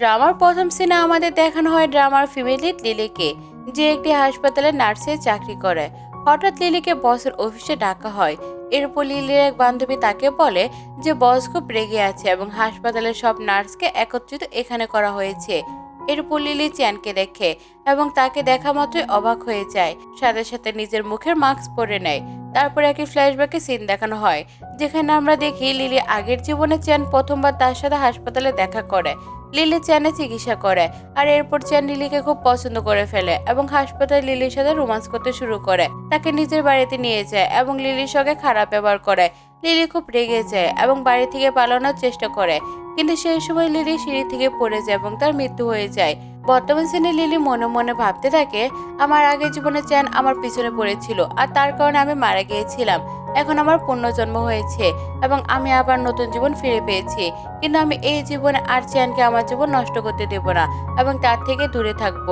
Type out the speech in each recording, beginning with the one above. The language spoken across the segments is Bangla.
ড্রামার প্রথম সিনে আমাদের দেখানো হয় ড্রামার ফিমেল লিলিকে, যে একটি হাসপাতালে নার্সের চাকরি করে। হঠাৎ লিলিকে বসের অফিসে ডাকা হয়। এরপর লিলির এক বান্ধবী তাকে বলে যে বস খুব রেগে আছে এবং হাসপাতালের সব নার্সকে একত্রিত এখানে করা হয়েছে। এরপর লিলি চ্যানকে দেখে এবং তাকে দেখা মাত্রই অবাক হয়ে যায়। সাথে সাথে নিজের মুখের মাস্ক পরে নেয়। তারপর একই ফ্ল্যাশব্যাকে সিন দেখানো হয়, যেখানে আমরা দেখি লিলি আগের জীবনে চ্যান প্রথমবার তার সাথে হাসপাতালে দেখা করে। লিলি চ্যানে চিকিৎসা করে আর এরপর চ্যান লিলিকে খুব পছন্দ করে ফেলে এবং হাসপাতালে লিলির সাথে রোমান্স করতে শুরু করে। তাকে নিজের বাড়িতে নিয়ে যায় এবং লিলির সঙ্গে খারাপ ব্যবহার করে। লিলি খুব রেগে যায় এবং বাড়ি থেকে পালানোর চেষ্টা করে। কিন্তু সেই সময় লিলি সিঁড়ি থেকে পড়ে যায় এবং তার মৃত্যু হয়ে যায়। বর্তমান সিনে লিলি মনে মনে ভাবতে থাকে, আমার আগের জীবনে চ্যান আমার পিছনে পড়েছিল আর তার কারণে আমি মারা গিয়েছিলাম। এখন আমার পুনর্জন্ম হয়েছে এবং আমি আবার নতুন জীবন ফিরে পেয়েছি। কিন্তু আমি এই জীবনে আর চ্যানকে আমার জীবন নষ্ট করতে দেব না এবং তার থেকে দূরে থাকব।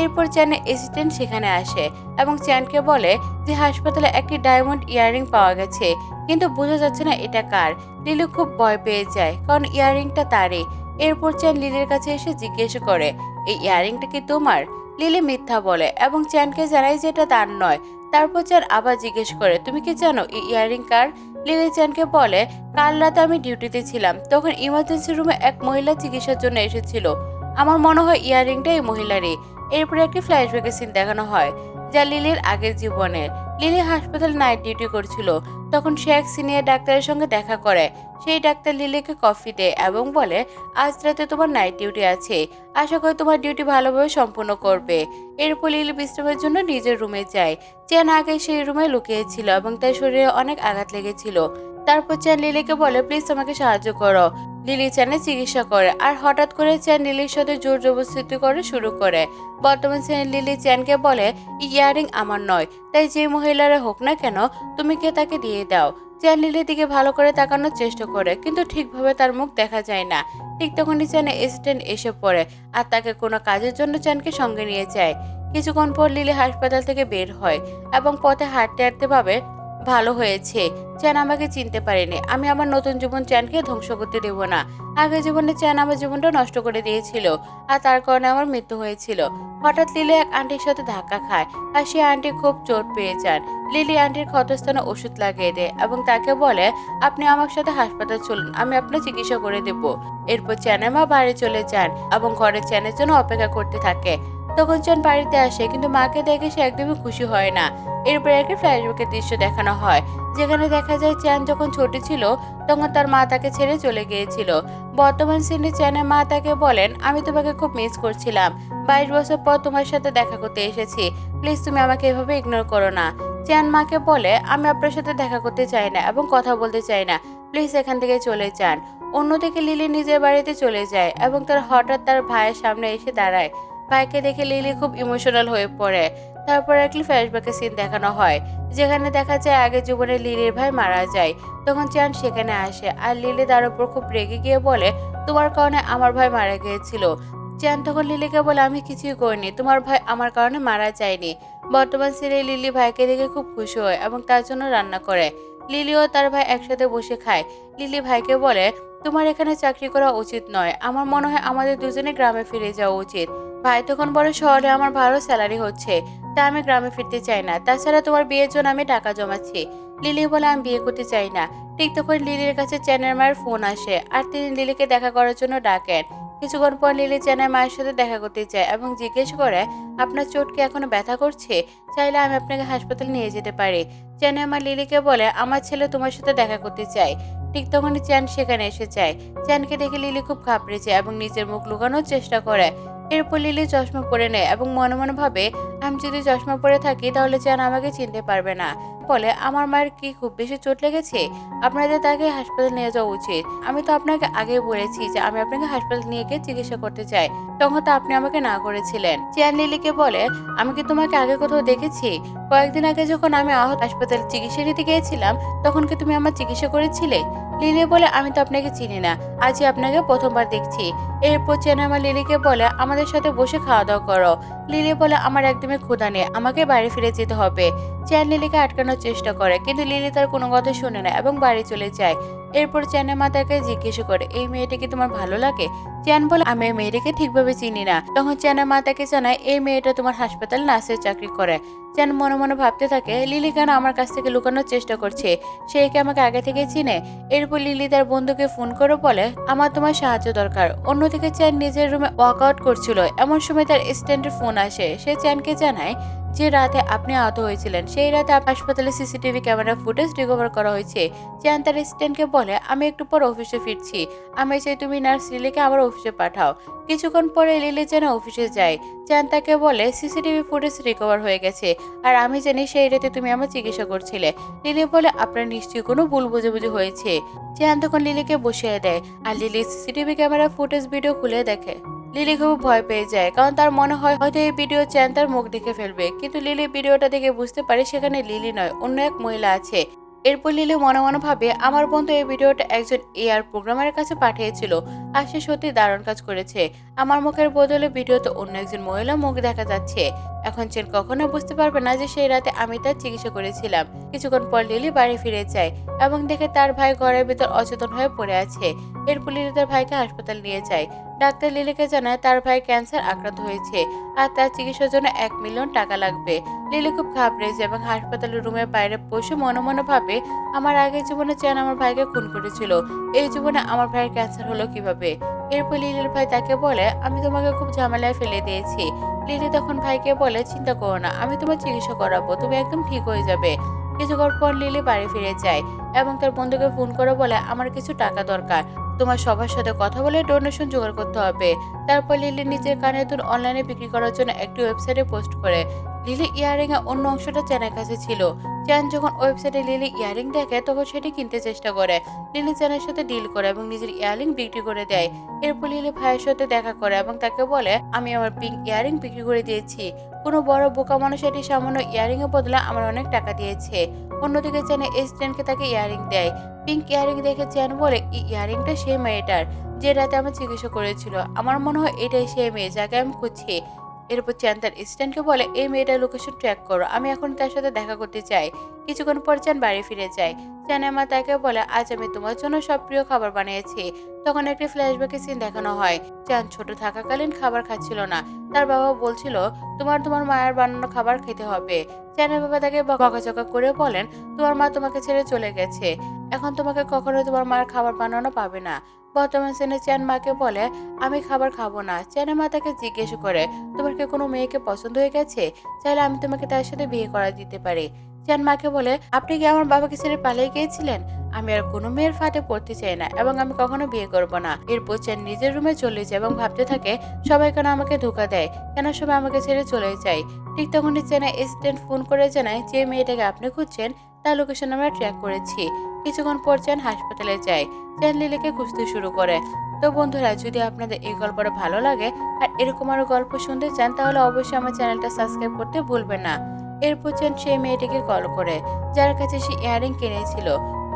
এরপর চ্যানের অ্যাসিস্ট্যান্ট সেখানে আসে এবং চ্যানকে বলে যে হাসপাতালে একটি ডায়মন্ড ইয়াররিং পাওয়া গেছে, কিন্তু বোঝা যাচ্ছে না এটা কার। লিলি খুব ভয় পেয়ে যায়, কারণ ইয়াররিংটা তারই। এরপর চ্যান লিলির কাছে এসে জিজ্ঞেস করে, এই ইয়াররিংটা কি তোমার? লিলি মিথ্যা বলে এবং চ্যানকে জানায় যে এটা তার নয়। তারপর চ্যান আবার জিজ্ঞেস করে, তুমি কি জানো এই ইয়াররিং কার? লিলি চ্যানকে বলে, কাল রাতে আমি ডিউটিতে ছিলাম, তখন ইমার্জেন্সি রুমে এক মহিলা চিকিৎসার জন্য এসেছিল। আমার মনে হয় ইয়াররিংটা এই মহিলারই। এরপরে একটি ফ্ল্যাশব্যাকের সিন দেখানো হয়, যা লিলির আগের জীবনের লিলি হাসপাতাল নাইট ডিউটি করছিল। তখন সে এক সিনিয়র ডাক্তারের সঙ্গে দেখা করে। সেই ডাক্তার লিলিকে কফি দেয় এবং বলে, আজ রাতে তোমার নাইট ডিউটি আছে। আশা করি তোমার ডিউটি ভালোভাবে সম্পূর্ণ করবে। এরপর লিলি বিশ্রামের জন্য নিজের রুমে যায়। চেন আগে সেই রুমে লুকিয়েছিল এবং তার শরীরে অনেক আঘাত লেগেছিল। তারপর চ্যান লিলিকে বলে প্লিজ আমাকে সাহায্য করো। লিলি চ্যানের চিকিৎসা করে আর হঠাৎ করে চ্যান লিলির সাথে জোর জবরদস্তি করে শুরু করে। বর্তমান শ্রেণির লিলি চ্যানকে বলে, ইয়ারিং আমার নয়, তাই যে মহিলারা হোক না কেন, তুমি কে তাকে দিয়ে দাও? চ্যান লিলির দিকে ভালো করে তাকানোর চেষ্টা করে, কিন্তু ঠিকভাবে তার মুখ দেখা যায় না। ঠিক তখনই চ্যানে অ্যাসিস্ট্যান্ট এসে পড়ে আর তাকে কোনো কাজের জন্য চ্যানকে সঙ্গে নিয়ে যায়। কিছুক্ষণ পর লিলি হাসপাতাল থেকে বের হয় এবং পথে হাঁটতে হাঁটতে ভাবে ভালো হয়েছে। চ্যান আমাকে চিনতে পারেনি। আমি আমার নতুন জীবন চ্যানকে ধ্বংস করতে দেব না। আগের জীবনে চ্যান আমার জীবনটা নষ্ট করে দিয়েছিল আর তার কারণে আমার মৃত্যু হয়েছিল। হঠাৎ লিলি এক আন্টির সাথে ধাক্কা খায় আর সেই আন্টি খুব চোট পেয়ে যান। লিলি আন্টির ক্ষতস্থানে ওষুধ লাগিয়ে দেয় এবং তাকে বলে, আপনি আমার সাথে হাসপাতাল চলুন, আমি আপনার চিকিৎসা করে দেব। এরপর চ্যানের মা বাড়ি চলে যান এবং ঘরে চ্যানের জন্য অপেক্ষা করতে থাকে। তখন চ্যান বাড়িতে আসে, কিন্তু মাকে দেখে সে একদমই খুশি হয় না। এরপর একটি ফ্ল্যাশব্যাকের দৃশ্য দেখানো হয়। যেখানে দেখা যায় চ্যান যখন ছোট ছিল, তখন তার মা তাকে ছেড়ে চলে গিয়েছিল। বর্তমান সিনে চ্যানের মা তাকে বলেন, আমি তোমাকে খুব মিস করছিলাম। বাইশ বছর পর তোমার সাথে দেখা করতে এসেছি। প্লিজ তুমি আমাকে এভাবে ইগনোর করো না। চ্যান মাকে বলে, আমি আপনার সাথে দেখা করতে চাই না এবং কথা বলতে চাই না। প্লিজ এখান থেকে চলে যান। অন্যদিকে লিলি নিজের বাড়িতে চলে যায় এবং তার হঠাৎ তার ভাইয়ের সামনে এসে দাঁড়ায়। ভাইকে দেখে লিলি খুব ইমোশনাল হয়ে পড়ে। তারপর একটি ফ্ল্যাশব্যাকের সিন দেখানো হয়, যেখানে দেখা যায় আগে জীবনে লিলির ভাই মারা যায়, তখন চ্যান সেখানে আসে আর লিলি তার উপর খুব রেগে গিয়ে বলে, তোমার কারণে আমার ভাই মারা গিয়েছিল। চ্যান তখন লিলিকে বলে, আমি কিছুই করিনি, তোমার ভাই আমার কারণে মারা যায়নি। বর্তমান সিনে লিলি ভাইকে দেখে খুব খুশি হয় এবং তার জন্য রান্না করে। লিলি ও তার ভাই একসাথে বসে খায়। লিলি ভাইকে বলে, তোমার এখানে চাকরি করা উচিত নয়, আমার মনে হয় আমাদের দুজনে গ্রামে ফিরে যাওয়া উচিত। ভাই, তখন বলে শহরে আমার ভালো স্যালারি হচ্ছে, তা আমি গ্রামে ফিরতে চাই না। তাছাড়া তোমার বিয়ের জন্য আমি টাকা জমাচ্ছি। লিলি বলে আমি বিয়ে করতে চাই না। ঠিক তখন লিলির কাছে চ্যানের মায়ের ফোন আসে, আর তিনি লিলিকে দেখা করার জন্য ডাকেন। কিছুক্ষণ পর লিলি চ্যানের মায়ের সাথে দেখা করতে চায় এবং জিজ্ঞেস করে, আপনার চোট কি এখনও ব্যথা করছে? চাইলে আমি আপনাকে হাসপাতালে নিয়ে যেতে পারি। চ্যানের মা লিলিকে বলে, আমার ছেলে তোমার সাথে দেখা করতে চাই ঠিক তখনই চ্যান সেখানে এসে যায়। চ্যানকে দেখে লিলি খুব ঘাবড়েছে এবং নিজের মুখ লুকানোর চেষ্টা করে। এরপর লিলি চশমা পরে নেয় এবং মনে মনে ভাবে, আমি যদি চশমা পরে থাকি তাহলে চ্যান আমাকে চিনতে পারবে না। বলে, আমার মায়ের কি খুব বেশি চোট লেগেছে? আপনাদের তাকে হাসপাতালে নিয়ে যাওয়া উচিত। আমি তো আপনাকে আগেই বলেছি যে আমি আপনাকে হাসপাতাল নিয়ে গিয়ে চিকিৎসা করতে চাই। তখন তো আপনি আমাকে না করেছিলেন। চেয়ার লিলিকে বলে, আমি কি তোমাকে আগে কোথাও দেখেছি? কয়েকদিন আগে যখন আমি আহত হাসপাতালে চিকিৎসা নিতে গিয়েছিলাম, তখন কি তুমি আমার চিকিৎসা করেছিলে? লিলি বলে, আমি তো আপনাকে চিনি না। আজই আপনাকে প্রথমবার দেখছি। এরপর চেন আমার লিলিকে বলে, আমাদের সাথে বসে খাওয়া দাওয়া করো। লিলি বলে, আমার একদমই ক্ষুধা নেই। আমাকে বাড়ি ফিরে যেতে হবে। চ্যান লিলিকে আটকানোর চেষ্টা করে, কিন্তু লিলি তার কোনো কথা শুনে না এবং বাড়ি চলে যায়। এরপর চ্যানের মা তাকে জিজ্ঞেস করে, এই মেয়েটা কি তোমার ভালো লাগে? চ্যান বলে, আমি এই মেয়েটাকে ঠিকভাবে চিনি না। তখন চ্যানের মা তাকে জানায়, এই মেয়েটা তোমার হাসপাতাল নার্সের চাকরি করে। চ্যান মনে মনে ভাবতে থাকে, লিলি কেন আমার কাছ থেকে লুকানোর চেষ্টা করছে? সে কি আমাকে আগে থেকে চিনে? এরপর লিলি তার বন্ধুকে ফোন করে বলে, আমার তোমার সাহায্য দরকার। অন্যদিকে চ্যান নিজের রুমে ওয়ার্কআউট করছিল। এমন সময় তার স্ট্যান্ডের ফোন আসে। সে চ্যানকে জানায় যে রাতে আপনি আহত হয়েছিলেন, সেই রাতে হাসপাতালে সিসিটিভি ক্যামেরা ফুটেজ রিকভার করা হয়েছে। চ্যান তার বলে, আমি একটু পর অফিসে ফিরছি। আমি চাই তুমি নার্স লিলিকে আবার অফিসে পাঠাও। কিছুক্ষণ পরে লিলি যেন অফিসে যায়। চ্যান তাকে বলে, সিসিটিভি ফুটেজ রিকভার হয়ে গেছে। আর আমি জানি সেই রাতে তুমি আমার চিকিৎসা করছিলে। লিলি বলে, আপনার নিশ্চয়ই কোনো ভুল বুঝাবুঝি হয়েছে। চ্যান তখন লিলিকে বসিয়ে দেয়, আর Lily CCTV camera footage video খুলে দেখে। লিলি খুব ভয় পেয়ে যায়, কারণ তার মনে হয় হয়তো এই ভিডিও চ্যান তার মুখ দেখে ফেলবে। কিন্তু লিলি ভিডিওটা দেখে বুঝতে পারে সেখানে লিলি নয়, অন্য এক মহিলা আছে। এরপর লিলি মনে মনে ভাবে, আমার বন্ধু এই ভিডিওটা একজন এআর প্রোগ্রামারের কাছে পাঠিয়েছিল আর সে সত্যি দারুণ কাজ করেছে। আমার মুখের বদলে ভিডিওতে অন্য একজন মহিলা মুখ দেখা যাচ্ছে। এখন চেন কখনো বুঝতে পারবে না যে সেই রাতে আমি তার চিকিৎসা করেছিলাম। কিছুক্ষণ পর লিলি বাড়ি ফিরে যায় এবং দেখে তার ভাই ঘরের ভিতর অচেতন হয়ে পড়ে আছে। এরপর লিলি তার ভাইকে হাসপাতাল নিয়ে যায়। ডাক্তার লিলিকে জানায় তার ভাই ক্যান্সার আক্রান্ত হয়েছে আর তার চিকিৎসার জন্য এক মিলিয়ন টাকা লাগবে। লিলি খুব ঘাবড়েছে এবং হাসপাতালের রুমের বাইরে বসে মনে মনে ভাবে আমার আগের জীবনে চেন আমার ভাইকে খুন করেছিল। এই জীবনে আমার ভাইয়ের ক্যান্সার হলো কীভাবে? এরপর লিলির ভাই তাকে বলে, আমি তোমাকে খুব ঝামেলায় ফেলে দিয়েছি। লিলি তখন ভাইকে বলে, চিন্তা করো না, আমি তোমার চিকিৎসা করাবো, তুমি একদম ঠিক হয়ে যাবে। কিছুক্ষণ পর লিলি বাড়ি ফিরে যায় এবং তার বন্ধুকে ফোন করে বলে, আমার কিছু টাকা দরকার। তোমার সবার সাথে কথা বলে ডোনেশন জোগাড় করতে হবে। তারপর লিলি নিজের কানের দুল অনলাইনে বিক্রি করার জন্য একটি ওয়েবসাইটে পোস্ট করে। লিলি ইয়ারিং এর অন্য অংশটা চ্যানের কাছে ছিল। চ্যান যখন ওয়েবসাইটে লিলি ইয়ারিং দেখে, তখন সেটি কিনতে চেষ্টা করে। লিলি চ্যানের সাথে ডিল করে এবং নিজের ইয়ারিং বিক্রি করে দেয়। এরপর লিলি ভাইয়ের সাথে দেখা করে এবং তাকে বলে, আমি আমার পিঙ্ক ইয়ারিং বিক্রি করে দিয়েছি। কোনো বড় বোকা মানুষ এটি সামান্য ইয়ারিং এর বদলে আমার অনেক টাকা দিয়েছে। অন্যদিকে চ্যানে এসিডেন্টকে তাকে ইয়ারিং দেয়। পিঙ্ক ইয়ারিং দেখে চ্যান বলে এই ইয়ারিংটা সেই মেয়েটার, যে রাতে আমার চিকিৎসা করেছিল। আমার মনে হয় এটাই সেই মেয়ে, যাকে আমি খুঁজছি। এরপর চ্যান তার স্ট্যান্ডকে বলে, এই মেয়েটার লোকেশন ট্র্যাক করো, আমি এখন তার সাথে দেখা করতে চাই। কিছুক্ষণ পর চ্যান বাড়ি ফিরে যায়। চ্যানের মা তাকে বলে, আজ আমি তোমার জন্য সব প্রিয় খাবার বানিয়েছি। তখন একটি ফ্ল্যাশব্যাকে সিন দেখানো হয়। চ্যান ছোট থাকাকালীন খাবার খাচ্ছিল না। তার বাবা বলছিল, তোমার তোমার মায়ের বানানো খাবার খেতে হবে। চ্যানের বাবা তাকে বকাঝকা করে বলেন, তোমার মা তোমাকে ছেড়ে চলে গেছে। এখন তোমাকে কখনো তোমার মার খাবার বানানো পাবে না। বর্তমান সিনে চ্যান মাকে বলে, আমি খাবার খাব না। চ্যানে মা তাকে জিজ্ঞেস করে, তোমার কি কোনো মেয়েকে পছন্দ হয়ে গেছে? চাইলে আমি তোমাকে তার সাথে বিয়ে করা দিতে পারি। চ্যান মাকে বলে, আপনি কি আমার বাবাকে ছেড়ে পালিয়ে গিয়েছিলেন? আমি আর কোনো মেয়ের ফাটে পড়তে চাই না এবং আমি কখনো বিয়ে করব না। এরপর চ্যান নিজের রুমে চলে যায় এবং ভাবতে থাকে, সবাই কেন আমাকে ধোকা দেয়? কেন সবাই আমাকে ছেড়ে চলে যায়? ঠিক তখনই চেনা এসিস্ট্যান্ট ফোন করে জানায়, যে মেয়েটাকে আপনি খুঁজছেন, তার লোকেশন আমরা ট্র্যাক করেছি। কিছুক্ষণ পর চ্যান হাসপাতালে যায়। চ্যান লিলিকে খুঁজতে শুরু করে, তো বন্ধুরা, যদি আপনাদের এই গল্পটা ভালো লাগে আর এরকম আরও গল্প শুনতে চান, তাহলে অবশ্যই আমার চ্যানেলটা সাবস্ক্রাইব করতে ভুলবেন না। এরপর চ্যান সেই মেয়েটিকে কল করে, যার কাছে সে ইয়ারিং কিনেছিল।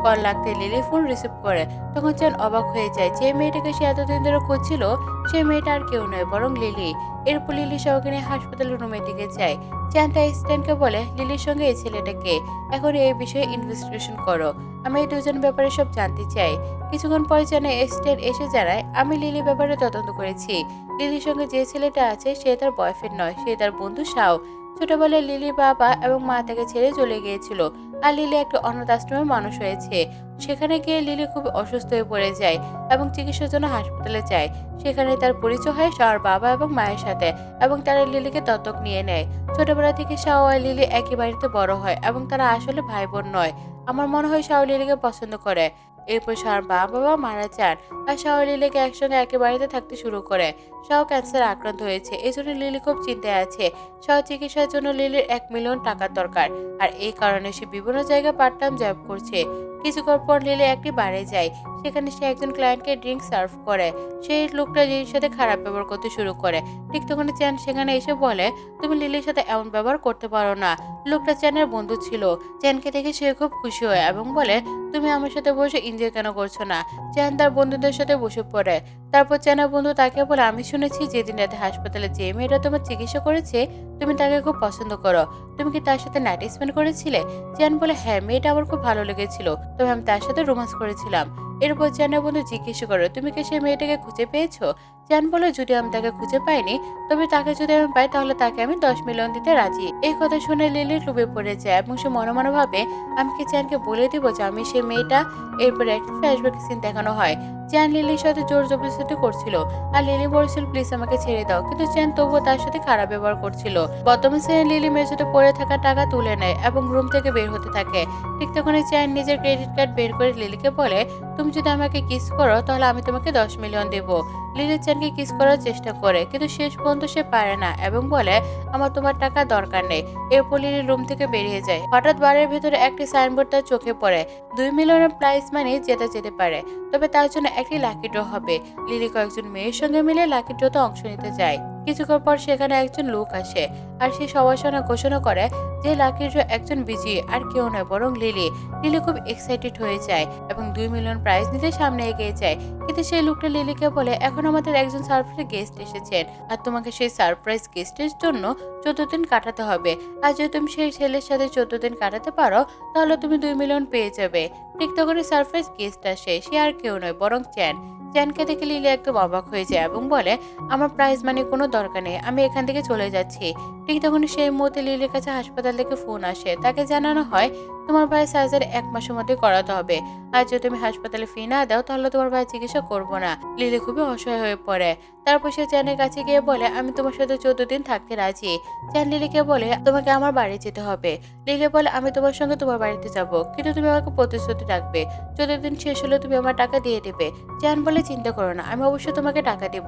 কল লাগতে লিলি ফোন রিসিভ করে, তখন চ্যান অবাক হয়ে যায় যে মেয়েটাকে সে এতদিন ধরে খুঁজছিল সেই মেয়েটা আর কেউ নয়, বরং লিলি এরপর লিলি সহকে নিয়ে হাসপাতালের রুমের দিকে যায়। চ্যান তাই স্ট্যান্ডকে বলে লিলির সঙ্গে এই ছেলেটাকে এখন এই বিষয়ে ইনভেস্টিগেশন করো। আমি এই দুজন ব্যাপারে সব জানতে চাই। কিছুক্ষণ পরে যেন স্ট্যান্ড এসে জানায় আমি লিলি ব্যাপারে তদন্ত করেছি। লিলির সঙ্গে যে ছেলেটা আছে, সে তার বয়ফ্রেন্ড নয়, সে তার বন্ধু শাও ছোটবেলায় লিলির বাবা এবং মা তাকে ছেড়ে চলে গিয়েছিল আর লিলি একটা অনাথ আশ্রমে মানুষ হয়েছে। সেখানে গিয়ে লিলি খুব অসুস্থ হয়ে পড়ে যায় এবং চিকিৎসার জন্য হাসপাতালে যায়। সেখানে তার পরিচয় হয় শাওর বাবা এবং মায়ের সাথে এবং তারা লিলিকে দত্তক নিয়ে নেয়। ছোটবেলা থেকে শাও আর লিলি একই বাড়িতে বড় হয় এবং তারা আসলে ভাই বোন নয়। আমার মনে হয় শাও লিলিকে পছন্দ করে। এরপর শাওর বাবা মারা যান আর শাও লিলিকে একসঙ্গে একই বাড়িতে থাকতে শুরু করে। শাও ক্যান্সার আক্রান্ত হয়েছে। এই জন্য লিলি খুব চিন্তায় আছে। শাও চিকিৎসার জন্য লিলির এক মিলিয়ন টাকার দরকার। আর এই কারণে সে বিভিন্ন জায়গায় পার্ট টাইম জব করছে। কিছুক্ষণ পর লিলি একটি বারে যায়। সেখানে সে একজন ক্লায়েন্টকে ড্রিঙ্ক সার্ভ করে। সেই লোকটা লিলির সাথে খারাপ ব্যবহার করতে শুরু করে। ঠিক তখন চ্যান সেখানে এসে বলে, তুমি লিলির সাথে এমন ব্যবহার করতে পারো না। লোকটা চ্যানের বন্ধু ছিল। চ্যানকে দেখে সে খুব খুশি হয় এবং বলে, তুমি আমার সাথে বসে এনজয় কেন করছ না? চ্যান তার বন্ধুদের সাথে বসে পড়ে। তারপর চেনা বন্ধু তাকে বলে, আমি শুনেছি যেদিন রাতে হাসপাতালে যে মেয়েটা তোমার চিকিৎসা করেছে, তুমি তাকে খুব পছন্দ করো। তুমি কি তার সাথে নাইট স্পেন্ড করেছিলে? চ্যান বলে হ্যাঁ মেয়েটা আমার খুব ভালো লেগেছিল। তবে আমি তার সাথে রোমান্স করেছিলাম। এরপর চ্যানের বন্ধু জিজ্ঞেস করো, তুমি কি সেই মেয়েটাকে খুঁজে পেয়েছ? চ্যান বলে যদি আমি তাকে খুঁজে পাইনি, তবে তাকে যদি আমি পাই, তাহলে তাকে আমি দশ মিলিয়ন দিতে রাজি। এই কথা শুনে লিলি ডুবে পড়ে যায় এবং সে মনে মনে ভাবে আমি কি চ্যানকে বলে দিব যে আমি সেই মেয়েটা? এরপরে একটা ফ্ল্যাশব্যাক সিন দেখানো হয়। চ্যান লিলির সাথে জোর জবরদস্তি করছিল। আর লিলি বলেছিল প্লিজ আমাকে ছেড়ে দাও। কিন্তু চ্যান তবুও তার সাথে খারাপ ব্যবহার করছিল। বর্তমান সিনে লিলি মেঝেতে পড়ে থাকা টাকা তুলে নেয় এবং রুম থেকে বের হতে থাকে। ঠিক তখনই চ্যান নিজের ক্রেডিট কার্ড বের করে লিলিকে বলে, তুমি যদি আমাকে কিস করো, তাহলে আমি তোমাকে দশ মিলিয়ন দেবো। লিলি চ্যানকে কিস করার চেষ্টা করে, কিন্তু শেষ পর্যন্ত সে পারে না এবং বলে, আমার তোমার টাকা দরকার নেই। এরপর লিলি রুম থেকে বেরিয়ে যায়। হঠাৎ বারের ভেতরে একটি সাইনবোর্ড তার চোখে পড়ে। দুই মিলিয়নের প্রাইজ মানি জেতা যেতে পারে, তবে তার জন্য একটি লাকি ড্র হবে। লিলি কয়েকজন মেয়ের সঙ্গে মিলে লাকি ড্রতে অংশ নিতে যায়। কিছুক্ষণ পর সেখানে একজন লোক আসে আর সে সবার সামনে ঘোষণা করে যে লাকির একজন বিজি আর কেউ নয়, বরং লিলি। লিলি খুব এক্সাইটেড হয়ে যায় এবং দুই মিলিয়ন প্রাইজ নিতে সামনে এগিয়ে যায়। কিন্তু সেই লোকটা লিলিকে বলে, এখন আমাদের একজন সারপ্রাইজ গেস্ট এসেছেন আর তোমাকে সেই সারপ্রাইজ গেস্টের জন্য চোদ্দ দিন কাটাতে হবে। আর যদি তুমি সেই ছেলের সাথে চোদ্দ দিন কাটাতে পারো, তাহলে তুমি দুই মিলিয়ন পেয়ে যাবে। ঠিক তখনই সারপ্রাইজ গেস্ট আসে। সে আর কেউ নয়, বরং চ্যান। চ্যানকে দেখে লিলি একদম অবাক হয়ে যায় এবং বলে, আমার প্রাইজ মানে কোনো দরকার নেই। আমি এখান থেকে চলে যাচ্ছি। ঠিক তখন সেই মুহূর্তে লিলির কাছে হাসপাতাল থেকে ফোন আসে। তাকে জানানো হয় তোমার ভাই সার্জারি এক মাসের মধ্যে করাতে হবে। আর যদি তুমি হাসপাতালে ফি না দাও, তাহলে তোমার ভাই চিকিৎসা করব না। লিলি খুবই অসহায় হয়ে পড়ে। তারপর সে চ্যানের কাছে গিয়ে বলে, আমি তোমার সাথে চোদ্দ দিন থাকতে রাজি। চ্যান লিলিকে বলে, তোমাকে আমার বাড়ি যেতে হবে। লিলি বলে, আমি তোমার সঙ্গে তোমার বাড়িতে যাব, কিন্তু তুমি আমাকে প্রতিশ্রুতি রাখবে। চোদ্দ দিন শেষ হলে তুমি আমার টাকা দিয়ে দেবে। চ্যান বলে, চিন্তা করো না, আমি অবশ্যই তোমাকে টাকা দিব।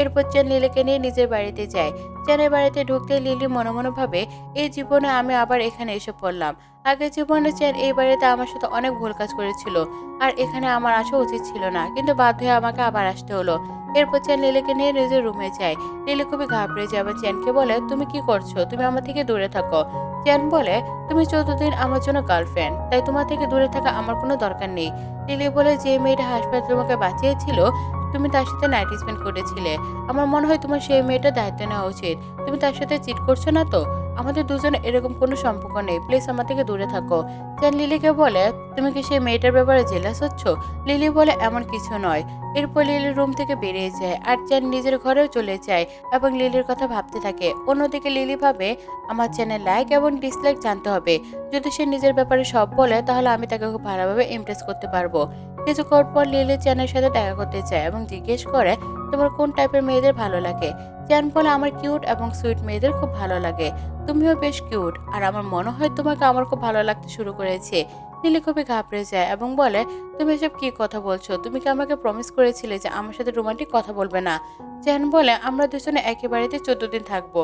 এরপর চ্যান লিলিকে নিয়ে নিজের বাড়িতে যায়। চ্যানের বাড়িতে ঢুকতে লিলি মনে মনে ভাবে এই জীবনে আমি আবার এখানে এসে পড়লাম। আগের জীবনে চ্যান এই বাড়িতে আমার সাথে অনেক ভুল কাজ করেছিল, আর এখানে আমার আসা উচিত ছিল না। কিন্তু বাধ্য হয়ে আমাকে আবার আসতে হলো। এরপর চ্যান লিলিকে নিয়ে নিজের রুমে যায়। লিলি খুবই ঘাবড়ে যায়, আবার চ্যানকে বলে, তুমি কি করছ? তুমি আমার থেকে দূরে থাকো। চ্যান বলে, তুমি চোদ্দ দিন আমার জন্য গার্লফ্রেন্ড তাই তোমার থেকে দূরে থাকা আমার কোনো দরকার নেই। লিলি বলে, যে মেয়েটা হাসপাতালে তোমাকে বাঁচিয়েছিল, তুমি তার সাথে নাইট স্পেন্ড করেছিলে। আমার মনে হয় তোমার সেই মেয়েটার দায়িত্ব নেওয়া উচিত। তুমি তার সাথে চিট করছ না তো? আমাদের দুজনে এরকম কোনো সম্পর্ক নেই। প্লিজ আমার থেকে দূরে থাকো। চ্যান লিলিকে বলে, তুমি কি সেই মেয়েটার ব্যাপারে জেলাস হচ্ছ? লিলি বলে, এমন কিছু নয়। এরপর লিলির রুম থেকে বেরিয়ে যায় আর চ্যান নিজের ঘরেও চলে যায় এবং লিলির কথা ভাবতে থাকে। অন্যদিকে লিলি ভাবে, আমার চ্যানেল লাইক এবং ডিসলাইক জানতে হবে। যদি সে নিজের ব্যাপারে সব বলে, তাহলে আমি তাকে খুব ভালোভাবে ইমপ্রেস করতে পারব। কিছুক্ষণ পর লিলি চ্যানের সাথে দেখা করতে চায় এবং জিজ্ঞেস করে, তোমার কোন টাইপের মেয়েদের ভালো লাগে? চ্যান বলে, আমার কিউট এবং সুইট মেয়েদের খুব ভালো লাগে। তুমিও বেশ কিউট আর আমার মনে হয় তোমাকে আমার খুব ভালো লাগতে শুরু করেছে। লিলি খুবই ঘাবড়ে যায় এবং বলে, তুমি এসব কি কথা বলছো? তুমি কি আমাকে প্রমিস করেছিলে যে আমার সাথে রোমান্টিক কথা বলবে না? চ্যান বলে, আমরা দুজনে একই বাড়িতে চোদ্দ দিন থাকব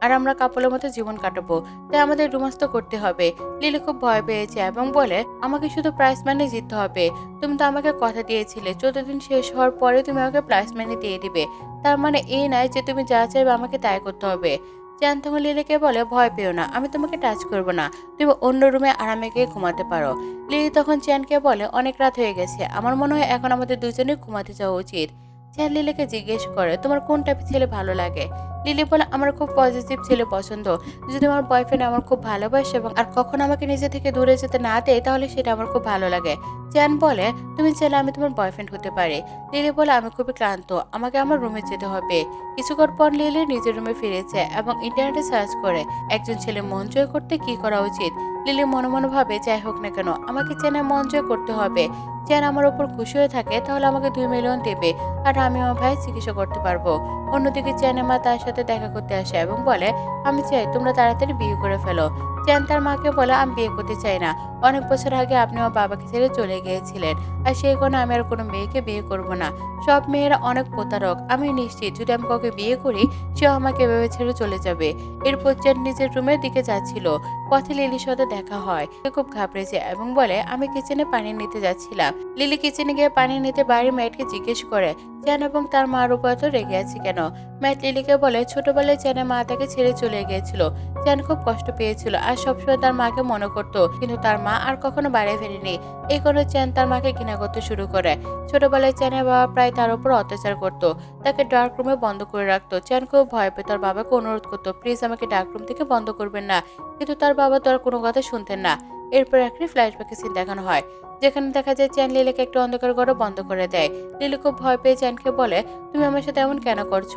আর আমরা কাপলের মতো জীবন কাটাবো। তাই আমাদের তো করতে হবে। লিলি খুব ভয় পেয়েছে এবং বলে, আমাকে শুধু প্রাইস মানি জিততে হবে। তুমি তো আমাকে কথা দিয়েছিলে। চোদ্দ দিন শেষ হওয়ার পরে তুমি আমাকে প্রাইস মানি দিয়ে দিবে। তার মানে এই নয় যে তুমি যা চাইবে আমাকে তাই করতে হবে। চ্যান তখন লিলিকে বলে, ভয় পেও না, আমি তোমাকে টাচ করব না। তুমি অন্য রুমে আরামে গিয়ে ঘুমাতে পারো। লিলি তখন চ্যানকে বলে, অনেক রাত হয়ে গেছে, আমার মনে হয় এখন আমাদের দুজনেই ঘুমাতে যাওয়া উচিত। চ্যান লিলিকে জিজ্ঞেস করে, তোমার কোন টাইপের ছেলে ভালো লাগে? লিলি বলে, আমার খুব পজিটিভ ছেলে পছন্দ। যদি আমার বয়ফ্রেন্ড আমার খুব ভালোবাসে এবং আর কখন আমাকে নিজে থেকে দূরে যেতে না দেয়, তাহলে সেটা আমার খুব ভালো লাগে। চ্যান বলে, তুমি চাইলে আমি তোমার বয়ফ্রেন্ড হতে পারি। লিলি বলে, আমি খুবই ক্লান্ত। আমাকে আমার রুমে যেতে হবে। কিছুক্ষণ পর লিলি নিজের রুমে ফিরেছে এবং ইন্টারনেটে সার্চ করে, একজন ছেলে মন জয় করতে কি করা উচিত? লিলি মনে মনে ভাবে, যাই হোক না কেন, আমাকে চেনে মন জয় করতে হবে। চেন আমার ওপর খুশি হয়ে থাকে, তাহলে আমাকে দুই মিলিয়ন দেবে, আর আমি আমার ভাই চিকিৎসা করতে পারব। অন্যদিকে চ্যানের মা তার সাথে দেখা করতে আসে এবং বলে, আমি চাই তোমরা তাড়াতাড়ি বিয়ে করে ফেলো। চ্যান তার মাকে বলে, আমি বিয়ে করতে চাই না। অনেক বছর আগে আপনি আমার বাবাকে ছেড়ে চলে গিয়েছিলেন আর সেই কারণে আমি আর কোনো মেয়েকে বিয়ে করব না। সব মেয়েরা অনেক প্রতারক। আমি নিশ্চিত যদি আমি কাউকে বিয়ে করি, সেও আমাকে এভাবে ছেড়ে চলে যাবে। এরপর চ্যান নিজের রুমের দিকে যাচ্ছিল। পথে লিলির সাথে দেখা হয়। সে খুব ঘাবড়েছে এবং বলে, আমি কিচেনে পানি নিতে যাচ্ছিলাম। লিলি কিচেনে গিয়ে পানি নিতে বাড়ির মেয়েটকে জিজ্ঞেস করে চ্যান এবং তার মার উপর তো রেগে আছে কেন? ম্যাট লিলিকে বলে, ছোটবেলায় চ্যানের মা তাকে ছেড়ে চলে গিয়েছিল। চ্যান খুব কষ্ট পেয়েছিল আর সবসময় তার মাকে মনে করতো। কিন্তু তার মা আর কখনো বাইরে ফেরেনি। এই কারণে চ্যান তার মাকে ঘৃণা করতে শুরু করে। ছোটবেলায় চ্যানের বাবা প্রায় তার উপর অত্যাচার করতো। তাকে ডার্ক রুমে বন্ধ করে রাখতো। চ্যান খুব ভয় পেয়ে তার বাবাকে অনুরোধ করতো, প্লিজ আমাকে ডার্ক রুম থেকে বন্ধ করবেন না। কিন্তু তার বাবা তো আর কোনো কথা শুনতেন না। এরপর একটি ফ্ল্যাশব্যাকে সিন দেখানো হয়। যেখানে দেখা যায় চ্যান লিলিকে একটু অন্ধকার ঘরে বন্ধ করে দেয়। লিলি খুব ভয় পেয়ে চ্যানকে বলে, তুমি আমার সাথে এমন কেন করছ?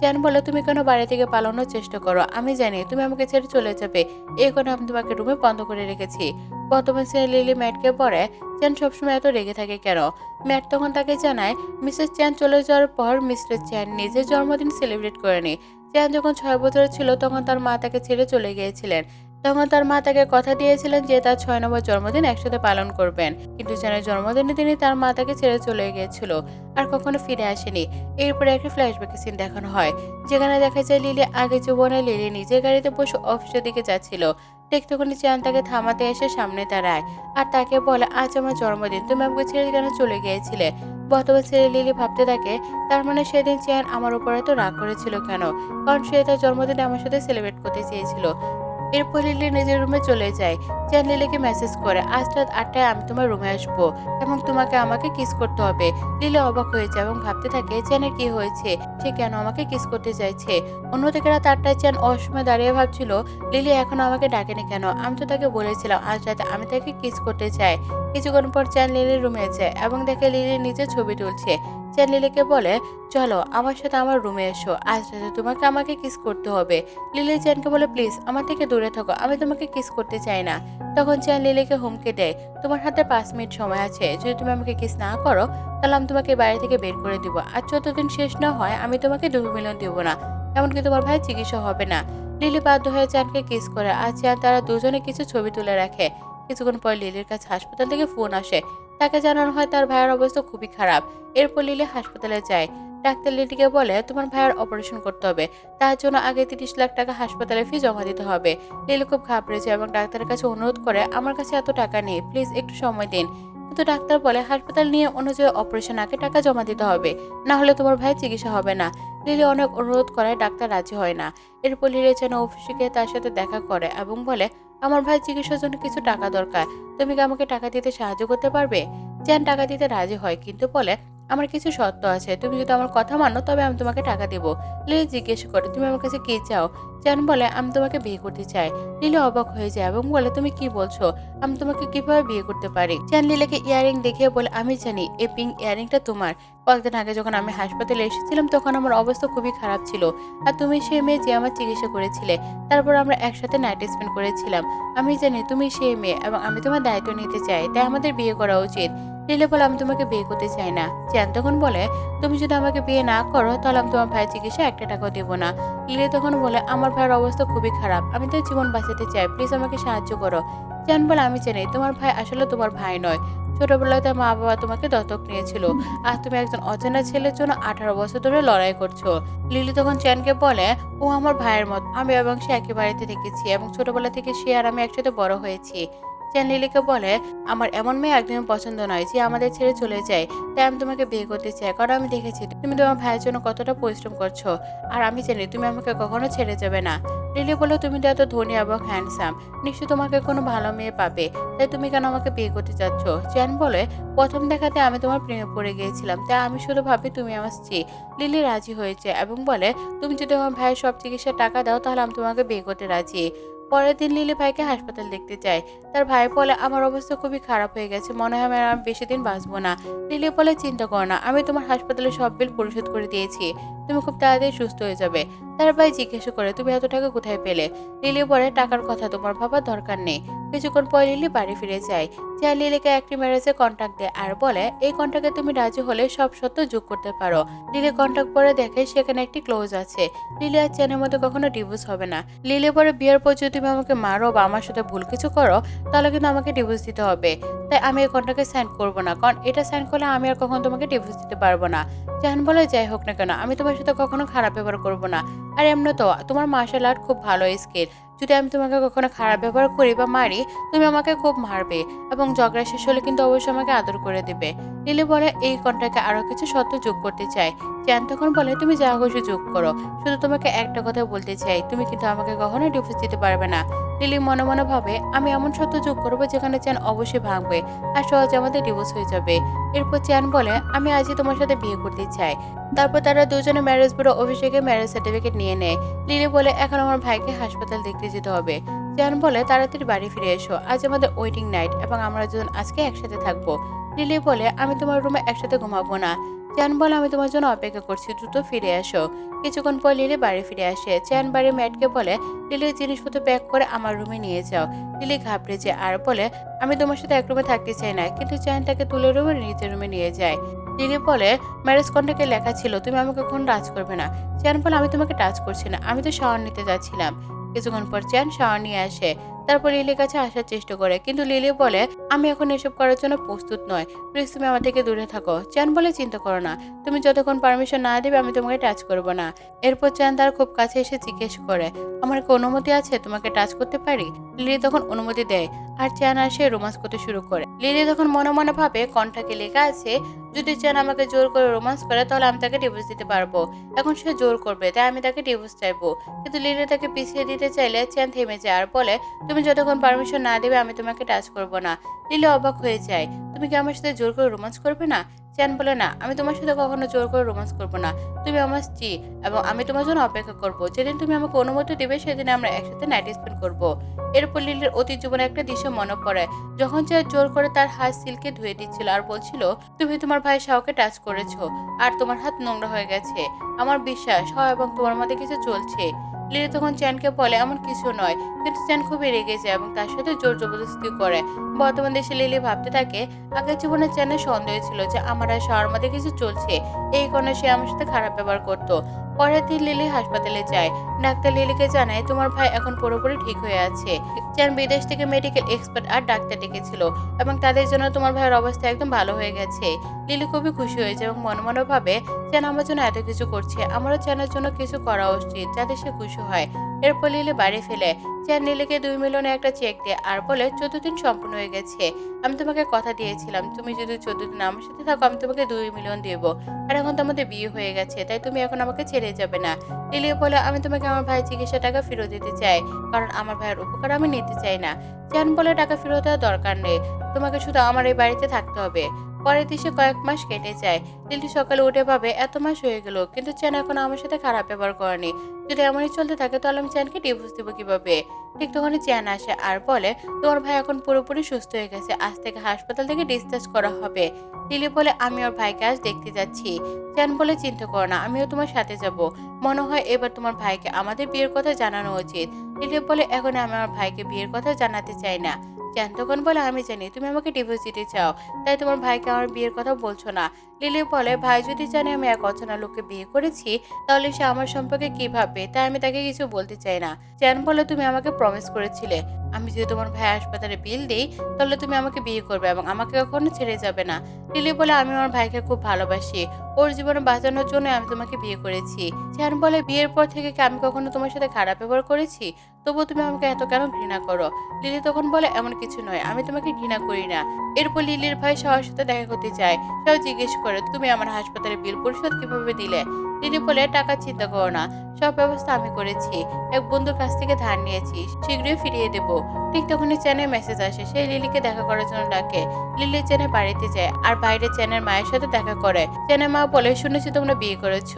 চ্যান বলে, তুমি কেন বাড়ি থেকে পালানোর চেষ্টা করো? আমি জানি, তুমি আমাকে ছেড়ে চলে যাবে। এই কারণে আমি তোমাকে রুমে বন্ধ করে রেখেছি। বর্তমান সিনে লিলি ম্যাটকে পরে চ্যান সবসময় এত রেগে থাকে কেন? ম্যাট তখন তাকে জানায়, মিসেস চ্যান চলে যাওয়ার পর মিস্টার চ্যান নিজের জন্মদিন সেলিব্রেট করেনি। চ্যান যখন ছয় বছরের ছিল, তখন তার মা তাকে ছেড়ে চলে গিয়েছিলেন। তখন তার মা তাকে কথা দিয়েছিলেন যে তার ছয় নম্বর জন্মদিন একসাথে পালন করবেন। কিন্তু চ্যানের জন্মদিনে তিনি তার মা তাকে ছেড়ে চলে গিয়েছিল আর কখনো ফিরে আসেনি। এরপরে একটা ফ্ল্যাশব্যাকে সিন দেখানো হয়, যেখানে দেখা যায় লিলি আগে জীবনে লিলি নিজের গাড়িতে বসে অফিসের দিকে যাচ্ছিল। ঠিক তখনই চ্যান তাকে থামাতে এসে সামনে দাঁড়ায় আর তাকে বলে, আজ আমার জন্মদিন, তুমি আমাকে ছেড়ে কেন চলে গিয়েছিলে? বর্তমান ছেড়ে লিলি ভাবতে থাকে, তার মানে সেদিন চ্যান আমার উপরে তো রাগ করেছিল কেন? কারণ সে তার জন্মদিন আমার সাথে সেলিব্রেট করতে চেয়েছিল। এরপর লিলি নিজের রুমে চলে যায়। চ্যান লিলিকে মেসেজ করে, আজ রাত আটটায় আমি তোমার রুমে আসব এবং তোমাকে আমাকে কিস করতে হবে। লিলি অবাক হয়ে যায় এবং ভাবতে থাকে, চ্যানের কি হয়েছে? সে কেন আমাকে কিস করতে চাইছে? অন্যদিকে রাত আটটায় চ্যান অসময় দাঁড়িয়ে ভাবছিল, লিলি, এখন আমাকে ডাকেনি কেন? আমি তো তাকে বলেছিলাম, আজ রাতে আমি তাকে কিস করতে চাই। কিছুক্ষণ পর চ্যান লিলির রুমে যায় এবং দেখে লিলি নিজের ছবি তুলছে। চ্যান লিলিকে বলে, চলো, আমার সাথে আমার রুমে এসো। আজ রাতে তোমাকে আমাকে কিস করতে হবে। লিলি চ্যানকে বলে, প্লিজ, আমার থেকে দূরে থাকো, আমি তোমাকে কিস করতে চাই না। তখন চ্যান লিলিকে হুমকে দেয়, তোমার হাতে পাঁচ মিনিট সময় আছে, যদি তুমি আমাকে কিস না করো, তাহলে আমি তোমাকে বাড়ি থেকে বের করে দিব। আর চোদ্দ দিন শেষ না হয় আমি তোমাকে দু মিলিয়ন দিব না। এমনকি তোমার ভাই চিকিৎসা হবে না। লিলি বাধ্য হয়ে চ্যানকে কিস করে আর চ্যান তারা দুজনে কিছু ছবি তুলে রাখে। কিছুক্ষণ পর লিলির কাছে হাসপাতাল থেকে ফোন আসে। তাকে জানানো হয় তার ভাইয়ের অবস্থা খুবই খারাপ। এরপর লিলি হাসপাতালে যায়। ডাক্তার লিলিকে বলে, তোমার ভাইয়ের অপারেশন করতে হবে। তার জন্য আগে তিরিশ লাখ টাকা হাসপাতালে ফি জমা দিতে হবে। লিলি খুব ঘাবড়েছে এবং ডাক্তারের কাছে অনুরোধ করে, আমার কাছে এত টাকা নেই। প্লিজ একটু সময় দিন। কিন্তু ডাক্তার বলে হাসপাতাল নিয়ে অনুযায়ী অপারেশন, আগে টাকা জমা দিতে হবে। না হলে তোমার ভাই চিকিৎসা হবে না। লিলি অনেক অনুরোধ করায় ডাক্তার রাজি হয় না। এরপর লিলি যেন অফিসে গিয়ে তার সাথে দেখা করে এবং বলে, আমার ভাই চিকিৎসার জন্য কিছু টাকা দরকার। তুমি কি আমাকে টাকা দিতে সাহায্য করতে পারবে? চ্যান টাকা দিতে রাজি হয়, কিন্তু বলে আমার কিছু শর্ত আছে। তুমি যদি আমার কথা মানো, তবে আমি তোমাকে টাকা দেবো। লিলি জিজ্ঞেস করে, তুমি আমার কাছে কি চাও? চ্যান বলে, আমি তোমাকে বিয়ে করতে চাই। লিলি অবাক হয়ে যায় এবং বলে, তুমি কি বলছো? আমি তোমাকে কীভাবে বিয়ে করতে পারি? চ্যান লিলিকে ইয়ারিং দেখিয়ে বলে, আমি জানি, এই পিঙ্ক ইয়ারিংটা তোমার। কয়েকদিন আগে যখন আমি হাসপাতালে এসেছিলাম, তখন আমার অবস্থা খুবই খারাপ ছিল। আর তুমি সেই মেয়ে যে আমার চিকিৎসা করেছিলে, তারপর আমরা একসাথে নাইট স্পেন্ড করেছিলাম। আমি জানি, তুমি সেই মেয়ে এবং আমি তোমার দায়িত্ব নিতে চাই, তাই আমাদের বিয়ে করা উচিত। লিলে বলে, আমি তোমাকে বিয়ে করতে চাই না। চ্যান তখন বলে, তুমি যদি আমাকে বিয়ে না করো, তাহলে আমি তোমার ভাইয়ের চিকিৎসা একটা টাকাও দেবো না। লিলি তখন বলে, আমার ভাইয়ের অবস্থা খুবই খারাপ। আমি তার জীবন বাঁচাতে চাই। প্লিজ আমাকে সাহায্য করো। চ্যান বলে, আমি জানি তোমার ভাই আসলে তোমার ভাই নয়। ছোটবেলায় তার মা বাবা তোমাকে দত্তক নিয়েছিল। আর তুমি একজন অচেনা ছেলের জন্য আঠারো বছর ধরে লড়াই করছ। লিলি তখন চ্যানকে বলে, ও আমার ভাইয়ের মত। আমি এবং সে একই বাড়িতে থেকেছি এবং ছোটবেলা থেকে সে আর আমি একসাথে বড় হয়েছি। চ্যান লিলিকে বলে, আমার এমন মেয়ে একদমই পছন্দ নয়, যে আমাদের ছেড়ে চলে যায়, তাই আমি তোমাকে বিয়ে করতে চাই। কারণ আমি দেখেছি তুমি তোমার ভাইয়ের জন্য কতটা পরিশ্রম করছ। আর আমি জানি তুমি আমাকে কখনো ছেড়ে যাবে না। লিলি বলে তুমি তো এত ধনী এবং হ্যান্ডসাম নিশ্চয়ই তোমাকে কোনো ভালো মেয়ে পাবে। তাই তুমি কেন আমাকে বিয়ে করতে চাচ্ছ? চ্যান বলে, প্রথম দেখাতে আমি তোমার প্রেমে পড়ে গিয়েছিলাম, তাই আমি শুধু ভাবি তুমি আমার স্ত্রী। লিলি রাজি হয়েছে এবং বলে, তুমি যদি আমার ভাইয়ের সব চিকিৎসার টাকা দাও, তাহলে আমি তোমাকে বিয়ে করতে রাজি। পরের দিন লিলি ভাইকে হাসপাতাল দেখতে যায়। তার ভাই বলে, আমার অবস্থা খুবই খারাপ হয়ে গেছে, মনে হয় আমি বেশি দিন বাঁচবো না। লিলি বলে, চিন্তা করো না, আমি তোমার হাসপাতালে সব বিল পরিশোধ করে দিয়েছি। তুমি খুব তাড়াতাড়ি সুস্থ হয়ে যাবে। তার ভাই জিজ্ঞাসা করে, তুমি এত টাকা কোথায় পেলে? লিলি বলে, টাকার কথা তোমার ভাবার দরকার নেই। কিছুক্ষণ পর লিলি বাড়ি ফিরে যায়। যা লিলিকে একটি ম্যারেজে কন্ট্যাক্ট দেয় আর বলে, এই কন্ট্যাক্টে তুমি রাজি হলে সব সত্য যোগ করতে পারো। লিলি কন্ট্যাক্ট পরে দেখে সেখানে একটি ক্লোজ আছে। লিলি আর চ্যানের মধ্যে কখনো ডিভোর্স হবে না। লিলি পরে বিয়ের পর যদি তুমি আমাকে মারো বা আমার সাথে ভুল কিছু করো, তাহলে কিন্তু আমাকে ডিভোর্স দিতে হবে। তাই আমি এই কন্ট্রাক্টে সাইন করব না। কারণ এটা সাইন করলে আমি আর কখনো তোমাকে ডিভোর্স দিতে পারব না। জাহান বলে, যাই হোক না কেন, আমি তোমার সাথে কখনো খারাপ ব্যবহার করব না। আর এমনি তো, তোমার মার্শাল আর্ট খুব ভালো স্কিল যদি আমি তোমাকে কখনো খারাপ ব্যবহার করি বা মারি, তুমি আমাকে খুব মারবে এবং ঝগড়া শেষ হলে কিন্তু অবশ্যই আমাকে আদর করে দেবে। লিলি বলে, এই কন্ট্রাক্টে আরও কিছু সত্য যোগ করতে চাই চ্যান তখন বলে, তুমি যা খুশি যোগ করো। শুধু তোমাকে একটা কথা বলতে চাই, তুমি কিন্তু আমাকে কখনো ডিভোর্স দিতে পারবে না। লিলি মনে মনে ভাবে, আমি এমন সত্য যোগ করব যেখানে চ্যান অবশ্যই ভাঙবে আর সহজে আমাদের ডিভোর্স হয়ে যাবে। এরপর চ্যান বলে, আমি আজই তোমার সাথে বিয়ে করতে চাই। তারপর তারা দুজনে ম্যারেজ ব্যুরো অফিসে ম্যারেজ সার্টিফিকেট নিয়ে নেয়। লিলি বলে, এখন আমার ভাইকে হাসপাতাল দেখতে যেতে হবে। চ্যান বলে, তাড়াতাড়ি বাড়ি ফিরে এসো। আজ আমাদের ওয়েটিং নাইট এবং আমরা দুজন আজকে একসাথে থাকব। লিলি বলে, আমি তোমার রুমে একসাথে ঘুমাবো না। চ্যান বলে, আমি তোমার জন্য অপেক্ষা করছি, দ্রুত ফিরে আসো কিছুক্ষণ পর লিলি বাড়ি ফিরে আসে। চ্যান বাড়ি ম্যাটকে বলে, লিলির জিনিসপত্র প্যাক করে আমার রুমে নিয়ে যাও। লিলি ঘাবড়ে যায় আর বলে, আমি তোমার সাথে এক রুমে থাকতে চাই না, কিন্তু চ্যান তাকে তুলে রুমে নিজের রুমে নিয়ে যায়। লিলি বলে, ম্যারেজ কন্ট্রাক্টে লেখা ছিল, তুমি আমাকে কখন টাচ করবে না। চ্যান বলে, আমি তোমাকে টাচ করছি না, আমি তো শাওয়ার নিতে যাচ্ছিলাম। কিছুক্ষণ পর চ্যান শাওয়ার নিয়ে আসে। তারপর লিলির কাছে আসার চেষ্টা করে। কিন্তু লিলি বলে, আমি এখন এসব করার জন্য প্রস্তুত নয় প্লিজ তুমি আমার থেকে দূরে থাকো। চ্যান বলে চিন্তা করো না। তুমি যতক্ষণ পারমিশন না দেবে, আমি তোমাকে টাচ করব না। এরপর চ্যান তার খুব কাছে এসে জিজ্ঞেস করে, আমার কি অনুমতি আছে তোমাকে টাচ করতে পারি? লিলি তখন অনুমতি দেয়। আর চ্যান সে রোমান্স করতে শুরু করে। লিলি তখন মনে মনে ভাবে, কণ্ঠাকে লেখা আছে, যদি চ্যান আমাকে জোর করে রোমান্স করে, তাহলে আমি তাকে ডিভোর্স দিতে পারব। এখন সে জোর করবে, তাই আমি তাকে ডিভোর্স চাইব। কিন্তু লিলি তাকে পিছিয়ে দিতে চাইলে চ্যান থেমে যায় আর বলে, তুমি যতক্ষণ পারমিশন না দেবে, আমি তোমাকে টাচ করব না। লিলি অবাক হয়ে যায়, তুমি কি আমার সাথে জোর করে রোমান্স করবে না? চ্যান বলে, না, আমি তোমার সাথে কখনো জোর করে রোমান্স করব না। তুমি আমার স্ত্রী এবং আমি তোমার জন্য অপেক্ষা করব। যেদিন তুমি আমাকে অনুমতি দেবে, সেদিন আমরা একসাথে নাইট স্পেন্ড করব। এরপর লিলির অতীত জীবনে একটা দৃশ্য মনে পড়ে। যখন সে জোর করে তার হাত সিল্কে ধুয়ে দিচ্ছিল আর বলছিল, তুমি তোমার ভাই শাওকে টাচ করেছ, আর তোমার হাত নোংরা হয়ে গেছে। আমার বিশ্বাস, হয় এবং তোমার মধ্যে কিছু চলছে। লিলি তখন চ্যানকে বলে, এমন কিছু নয়। কিন্তু চ্যান খুবই রেগে যায় এবং তার সাথে জোর জবরদস্তি করে। বর্তমান দেশে লিলি ভাবতে থাকে আগের জীবনে চ্যানের সন্দেহ ছিল যে আমার আর শাওয়ার মধ্যে কিছু চলছে। এই কারণে সে আমার সাথে খারাপ ব্যবহার করতো। পরের দিন লিলি হাসপাতালে যায়। ডাক্তার লিলিকে জানায়, তোমার ভাই এখন পুরোপুরি ঠিক হয়ে আছে। চ্যান বিদেশ থেকে মেডিকেল এক্সপার্ট আর ডাক্তার ডেকেছিল এবং তাদের জন্য তোমার ভাইয়ের অবস্থা একদম ভালো হয়ে গেছে লিলি খুবই খুশি হয়েছে এবং মনে মনে ভাবে চ্যান আমার জন্য এত কিছু করছে, আমারও চ্যানের জন্য কিছু করা উচিত, যাতে সে খুশি হয়। এরপর লিলি বাড়ি ফেলে চ্যান লিলিকে দুই মিলিয়নে একটা চেক দেয়, আর বলে, চোদ্দ দিন সম্পূর্ণ হয়ে গেছে। আমি তোমাকে কথা দিয়েছিলাম, তুমি যদি চোদ্দ দিন আমার সাথে থাকো, আমি তোমাকে দুই মিলিয়ন দেবো। আর এখন তো আমাদের বিয়ে হয়ে গেছে, তাই তুমি এখন আমাকে ছেড়ে যাবে না। লিলি বলে, আমি তোমাকে আমার ভাইয়ের চিকিৎসা টাকা ফেরত দিতে চাই, কারণ আমার ভাইয়ের উপকার আমি নিতে চাই না। চ্যান বলে টাকা ফেরত দেওয়ার দরকার নেই, তোমাকে শুধু আমার এই বাড়িতে থাকতে হবে। পরের দেশে কয়েক মাস কেটে যায়। লিলি সকালে উঠে ভাবে, এত মাস হয়ে গেল, কিন্তু চ্যান এখন আমার সাথে খারাপ ব্যবহার করেনি। যদি এমনই চলতে থাকে, তাহলে আমি চ্যানকে ডিভোর্স দেবো কীভাবে? ঠিক তখনই চ্যান আসে আর বলে, তোমার ভাই এখন পুরোপুরি সুস্থ হয়ে গেছে, আজ থেকে হাসপাতাল থেকে ডিসচার্জ করা হবে। লিলি বলে, আমি ওর ভাইকে আজ দেখতে যাচ্ছি। চ্যান বলে, চিন্তা করো না, আমিও তোমার সাথে যাব। মনে হয় এবার তোমার ভাইকে আমাদের বিয়ের কথা জানানো উচিত। লিলি বলে, এখন আমি আমার ভাইকে বিয়ের কথা জানাতে চাই না। চ্যান তখন বলে, আমি জানি, তুমি আমাকে ডিভোর্স দিতে চাও, তাই তোমার ভাইকে আমার বিয়ের কথা বলছো না। লিলি বলে, ভাই, যদি জানে আমি এক অচেনা লোককে বিয়ে করেছি, তাহলে সে আমার সম্পর্কে কি ভাববে? তাই আমি তাকে কিছু বলতে চাই না। চ্যান বলে, তুমি আমাকে প্রমিস করেছিলে। আমি যদি তোমার ভাই হাসপাতালে বিল দিই, তাহলে তুমি আমাকে বিয়ে করবে এবং আমাকে কখনো ছেড়ে যাবে না। লিলি বলে, আমি আমার ভাইকে খুব ভালোবাসি। ওর জীবনে বাঁচানোর জন্য আমি তোমাকে বিয়ে করেছি। চ্যান বলে, বিয়ের পর থেকে কি আমি কখনো তোমার সাথে খারাপ ব্যবহার করেছি? তবুও তুমি আমাকে এত কেন ঘৃণা করো? লিলি তখন বলে, এমন কিছু নয়। আমি তোমাকে ঘৃণা করি না। এরপর লিলির ভাই সবার সাথে দেখা করতে চায় সেও জিজ্ঞেস করে, তুমি আমার হাসপাতালে বিল পরিশোধ কীভাবে দিলে? লিলি বলে, টাকা চিন্তা করো না, সব ব্যবস্থা আমি করেছি। এক বন্ধুর কাছ থেকে ধার নিয়েছি, শীঘ্রই ফিরিয়ে দেব। ঠিক তখনই চ্যানের মেসেজ আসে। সে লিলিকে দেখা করার জন্য ডাকে। লিলি চ্যানের বাড়িতে যায় আর বাইরে চ্যানের মায়ের সাথে দেখা করে। চ্যানের মা বলে, শুনেছি তোমরা বিয়ে করেছ,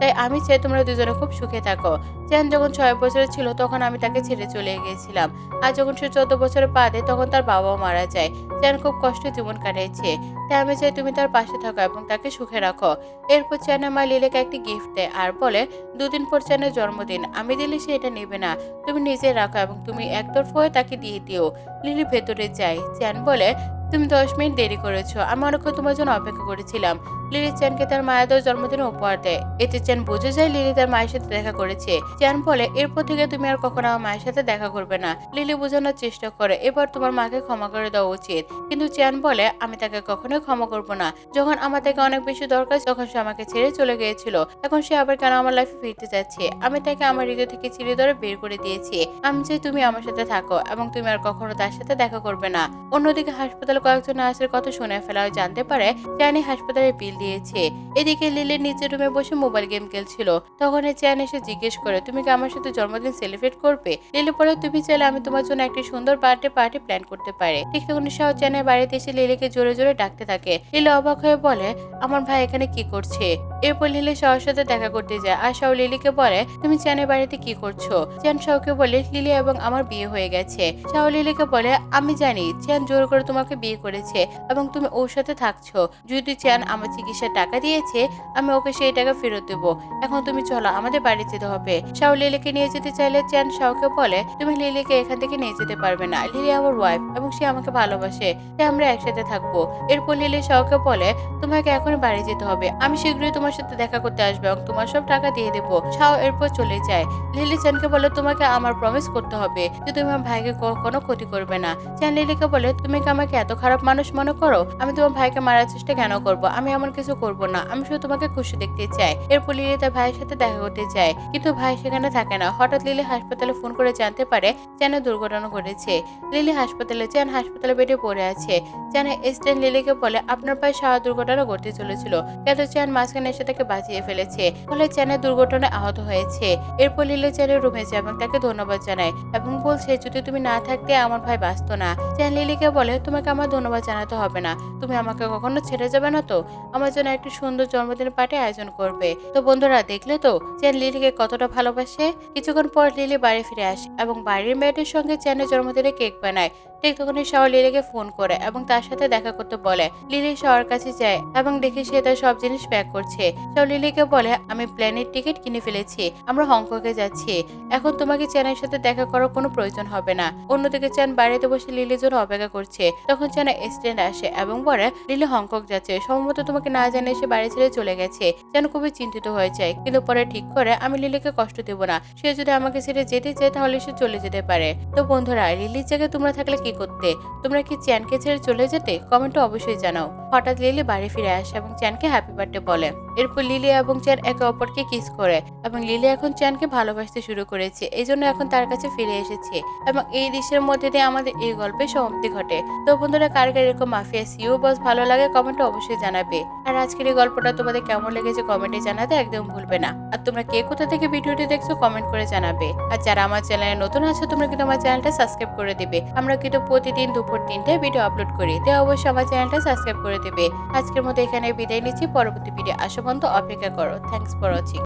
তাই আমি চাই তোমরা দুজনে খুব সুখে থাকো। চ্যান যখন ছয় বছরের ছিল, তখন আমি তাকে ছেড়ে চলে গিয়েছিলাম। আর যখন সে চোদ্দ বছরে পা দেয় তখন তার বাবাও মারা যায়। চ্যান খুব কষ্টে জীবন কাটিয়েছে তাই আমি চাই তুমি তার পাশে থাকো এবং তাকে সুখে রাখো। এরপর চ্যানের মা লিলিকে একটি গিফট। দেয় আর বলে, দুদিন পর চ্যানের জন্মদিন, আমি দিলে সে এটা নেবে না। তুমি নিজে রাখো এবং তুমি একতরফ হয়ে তাকে দিয়ে দিও লিলি ভেতরে যায়। চ্যান বলে, তুমি দশ মিনিট দেরি করেছ। আমি অনেকক্ষণ তোমার জন্য অপেক্ষা করেছিলাম। লিলি চ্যানকে তার মায়াদর জন্মদিনে উপহার দেয়। এতে চ্যান বুঝে যায় লিলি তার মায়ের সাথে দেখা করেছে। চ্যান বলে, এরপর থেকে তুমি আর কখনো আমার মায়ের সাথে দেখা করবে না। লিলি বোঝানোর চেষ্টা করে, এবার তোমার মাকে ক্ষমা করে দেওয়া উচিত। কিন্তু চ্যান বলে, আমি তাকে কখনোই ক্ষমা করব না। যখন আমার তাকে অনেক বেশি দরকার তখন সে আমাকে ছেড়ে চলে গিয়েছিল। এখন সে আবার কেন আমার লাইফে ফিরতে যাচ্ছে? আমি তাকে আমার হৃদয় থেকে চিড়ে ধরে বের করে দিয়েছি। আমি চাই তুমি আমার সাথে থাকো এবং তুমি আর কখনো তার সাথে দেখা করবে না। অন্যদিকে হাসপাতালে কয়েকজন নার্সের কথা শুনে ফেলা জানতে পারে চ্যানি হাসপাতালে বিল দিয়েছে। এদিকে লিলি নিচের রুমে বসে মোবাইল গেম খেলছিল। তখন চ্যান এসে জিজ্ঞেস করে, তুমি কি আমার সাথে জন্মদিন সেলিব্রেট করবে? লিলি পরে তুমি চাইলে আমি তোমার জন্য একটি সুন্দর বার্থডে পার্টি প্ল্যান করতে পারি। ঠিক তখন শাহ চ্যানের বাড়িতে এসে লিলিকে জোরে জোরে ডাকতে থাকে। লিলি অবাক হয়ে বলে, আমার ভাই এখানে কি করছে? এরপর লিলি শাহর সাথে দেখা করতে যায় আর শাহ লিলিকে বলে, তুমি চ্যানের বাড়িতে কি করছ? চ্যান শাহকে বলে, লিলি এবং আমার বিয়ে হয়ে গেছে। শাহ লিলিকে বলে, আমি জানি, চ্যান জোর করে তোমাকে বিয়ে করেছে এবং তুমি ওর সাথে থাকছো। যদি চ্যান আমার চিকিৎসার টাকা দিয়েছে, আমি ওকে সেই টাকা ফেরত দেবো। এখন তুমি চলো, আমাদের বাড়ি যেতে হবে। শাও লিলিকে নিয়ে যেতে চাইলে চ্যান শাওকে বলে, তুমি লিলিকে এখান থেকে নিয়ে যেতে পারবে না। লিলি আমার ওয়াইফ এবং সে আমাকে ভালোবাসে, তাই আমরা একসাথে থাকব। এরপর লিলি শাওকে বলে, তোমাকে এখন বাড়ি যেতে হবে। আমি শীঘ্রই তোমার সাথে দেখা করতে আসব এবং তোমার সব টাকা দিয়ে দেবো। শাও এরপর চলে যায়। লিলি চ্যানকে বলে, তোমাকে আমার প্রমিস করতে হবে যে তুমি আমার ভাইকে কোনো ক্ষতি করবে না। চ্যান লিলিকে বলে, তুমি কি আমাকে এত খারাপ মানুষ মনে করো? আমি তোমার ভাইকে মারার চেষ্টা কেন করব? আমি এমন করব না। আমি শুধু তোমাকে খুশি দেখতে চাই। এরপর লিলি তার ভাইয়ের সাথে দেখা করতে চায়। কিন্তু ভাই সেখানে থাকে না। হঠাৎ লিলি হাসপাতালে ফোন করে জানতে পারে চ্যানের দুর্ঘটনা ঘটেছে। লিলি হাসপাতালে, চ্যান হাসপাতালে বেডে পড়ে আছে। চ্যান স্ট্যান লিলিকে বলে, আপনার পায়ে সারা দুর্ঘটনা ঘটতে চলেছিল। কিন্তু চ্যান মাঝখানে এসে তাকে বাঁচিয়ে ফেলেছে। ফলে চ্যানের দুর্ঘটনায় আহত হয়েছে। এরপর লিলি চ্যানের রুমে যায় এবং তাকে ধন্যবাদ জানায় এবং বলছে, যদি তুমি না থাকতে, আমার ভাই বাঁচতো না। চ্যান লিলিকে বলে, তোমাকে আমার ধন্যবাদ জানাতে হবে না। তুমি আমাকে কখনো ছেড়ে যাবে না তো? আমার জন্য একটি সুন্দর জন্মদিন পার্টি আয়োজন করবে। তো বন্ধুরা, দেখলে তো চ্যান লিলিকে কতটা ভালোবাসে? কিছুক্ষণ পর লিলি বাড়ি ফিরে আসে এবং বাড়ির মেয়েটির সঙ্গে চ্যানের জন্মদিনে কেক বানায়। ঠিক তখনই শাওয়ার লিলিকে ফোন করে এবং তার সাথে দেখা করতে বলে, লিলি শাওয়ার কাছে যায় এবং দেখে সে তার সব জিনিস প্যাক করছে। শাও লিলিকে বলে, আমি প্লেনের টিকিট কিনে ফেলেছি, আমরা হংকংয়ে যাচ্ছি। এখন তোমাকে চ্যানের সাথে দেখা করার কোনো প্রয়োজন হবে না। অন্যদিকে চ্যান বাড়িতে বসে লিলির জন্য অপেক্ষা করছে। তখন চ্যান স্ট্যান্ড আসে এবং বলে, লিলি হংকং যাচ্ছে। সম্ভবত তোমাকে না জানে সে বাড়ি ছেড়ে চলে গেছে। যেন খুবই চিন্তিত হয়ে যায়। কিন্তু পরে ঠিক করে, আমি লিলিকে কষ্ট দেব না। সে যদি আমাকে ছেড়ে যেতে চায়, তাহলে সে চলে যেতে পারে। তো বন্ধুরা, লিলির জায়গায় তোমরা থাকলে কি করতে। তোমরা কি চ্যানকে ছেড়ে চলে যেতে? কমেন্টে অবশ্যই জানাও। হঠাৎ লিলি বাড়ি ফিরে আসে এবং চ্যানকে হ্যাপি বার্থডে বলে। এরপর লিলি এবং চ্যান একে অপরকে কিস করে এবং লিলি এখন চ্যানকে ভালোবাসতে শুরু করেছে এই জন্য এখন তার কাছে ফিরে এসেছে এবং এই দৃশ্যের মধ্যে দিয়ে আমাদের এই গল্পের সমাপ্তি ঘটে। তো বন্ধুরা, কার কার এরকম মাফিয়া সিও বস ভালো লাগে কমেন্টে অবশ্যই জানাবে। আর আজকের এই গল্পটা তোমাদের কেমন লেগেছে কমেন্টে জানাতে একদম ভুলবে না। আর তোমরা কে কোথা থেকে ভিডিওটি দেখছ কমেন্ট করে জানাবে। আর যারা আমার চ্যানেলে নতুন আছো, তোমরা কিন্তু আমার চ্যানেলটা সাবস্ক্রাইব করে দিবে। আমরা কিন্তু প্রতিদিন দুপুর তিনটায় ভিডিও আপলোড করি তো অবশ্যই আমার চ্যানেলটা সাবস্ক্রাইব করে দেবে। আজকের মতো এখানে বিদায় নিচ্ছি, পরবর্তী ভিডিও আসা পর্যন্ত অপেক্ষা করো। Thanks for watching